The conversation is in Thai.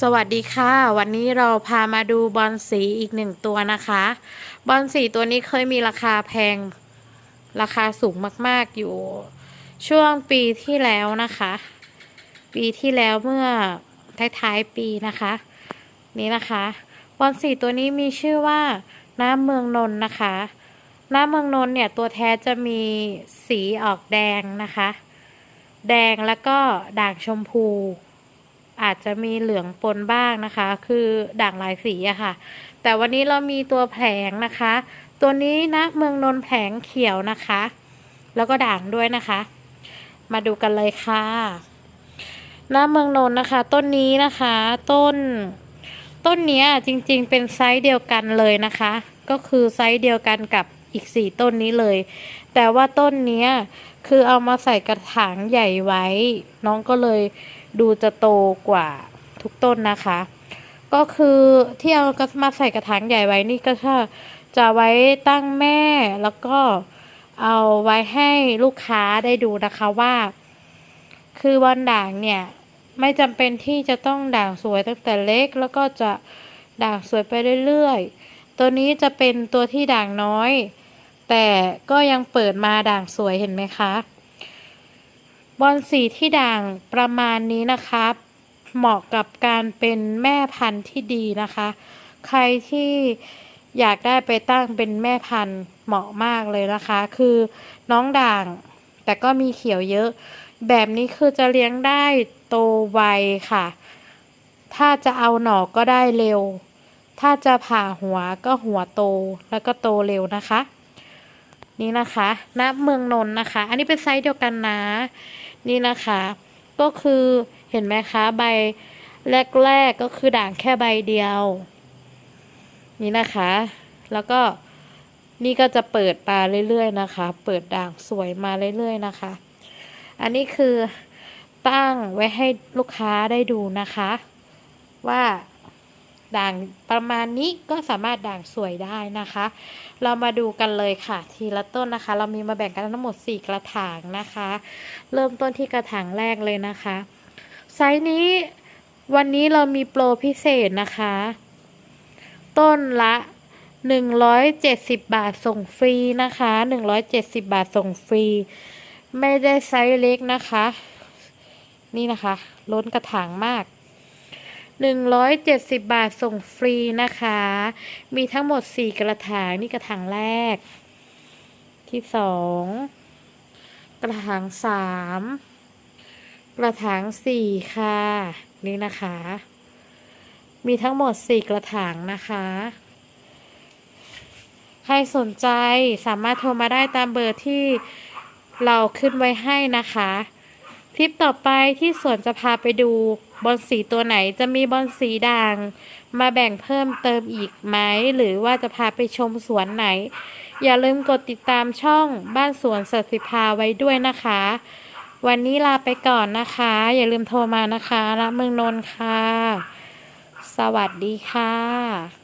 สวัสดีค่ะ วันนี้เราพามาดูบอลสีอีกหนึ่งตัวนะคะ บอลสีตัวนี้เคยมีราคาแพง ราคาสูงมาก ๆ อยู่ช่วงปีที่แล้วนะคะ ปีที่แล้วเมื่อท้ายๆปีนะคะ นี่นะคะ บอลสีตัวนี้มีชื่อว่าน้ำเมืองนนนะคะ น้ำเมืองนนเนี่ยตัวแท้จะมีสีออกแดงนะคะ แดงแล้วก็ด่างชมพู อาจจะมีเหลืองปนบ้างนะคะ คือด่างหลายสีอะค่ะ แต่วันนี้เรามีตัวแผงนะคะ ตัวนี้นะเมืองนนท์แผงเขียวนะคะ แล้วก็ด่างด้วยนะคะ มาดูกันเลยค่ะหน้าเมืองนนท์นะคะ ต้นนี้นะคะ ต้น ต้นเนี้ยจริงๆ เป็นไซส์เดียวกันเลยนะคะ ก็คือไซส์เดียวกันกับอีกสี่ต้นนี้เลย แต่ว่าต้นเนี้ยคือเอามาใส่กระถางใหญ่ไว้ น้องก็เลย ดูจะโตกว่าทุกต้นนะคะ ก็คือที่เอามาใส่กระถางใหญ่ไว้นี่ก็จะจะไว้ตั้งแม่แล้วก็เอาไว้ให้ลูกค้าได้ดูนะคะว่า คือบอลด่างเนี่ย ไม่จำเป็นที่จะต้องด่างสวยตั้งแต่เล็ก แล้วก็จะด่างสวยไปเรื่อยๆ ตัวนี้จะเป็นตัวที่ด่างน้อย แต่ก็ยังเปิดมาด่างสวยเห็นไหมคะ บอลสีที่ด่างประมาณนี้นะคะเหมาะกับการเป็นแม่พันธุ์ที่ดีนะคะ ใครที่อยากได้ไปตั้งเป็นแม่พันธุ์เหมาะมากเลยนะคะ คือน้องด่าง แต่ก็มีเขียวเยอะ แบบนี้คือจะเลี้ยงได้โตไวค่ะ ถ้าจะเอาหน่อก็ได้เร็ว ถ้าจะผ่าหัวก็หัวโตแล้วก็โตเร็วนะคะ นี่นะคะณเมืองนนท์นะคะ อันนี้เป็นไซส์เดียวกันนะ นี่นะคะ ก็คือเห็นไหมคะใบแรกๆก็คือด่างแค่ใบเดียว นี่นะคะ แล้วก็นี่ก็จะเปิดมาเรื่อยๆนะคะ เปิดด่างสวยมาเรื่อยๆนะคะ อันนี้คือตั้งไว้ให้ลูกค้าได้ดูนะคะ ว่า ด่างประมาณนี้ก็สามารถด่างสวยได้นะคะ เรามาดูกันเลยค่ะ ทีละต้นนะคะ เรามีมาแบ่งกันทั้งหมด 4 กระถางนะคะ เริ่มต้นที่กระถางแรกเลยนะคะ ไซส์นี้วันนี้เรามีโปรพิเศษนะคะ ต้นละ170 บาทส่งฟรีนะคะ 170 บาทส่งฟรี ไม่ได้ไซส์เล็กนะคะ นี่นะคะ ล้นกระถางมาก 170 บาทส่งฟรีนะคะ มีทั้งหมด 4 กระถาง นี่กระถางแรก ที่สองกระถางสามกระถางสี่ค่ะ นี่นะคะ มีทั้งหมด 4 กระถางนะคะ ใครสนใจสามารถโทรมาได้ตามเบอร์ที่เราขึ้นไว้ให้นะคะ คลิปต่อไปที่สวนจะพาไปดู บอลสีตัวไหนจะมีบอลสีด่าง มาแบ่งเพิ่มเติมอีกไหม หรือว่าจะพาไปชมสวนไหน อย่าลืมกดติดตามช่องบ้านสวนสัตสิภาไว้ด้วยนะคะ วันนี้ลาไปก่อนนะคะ อย่าลืมโทรมานะคะ ละเมืองนนท์ค่ะ สวัสดีค่ะ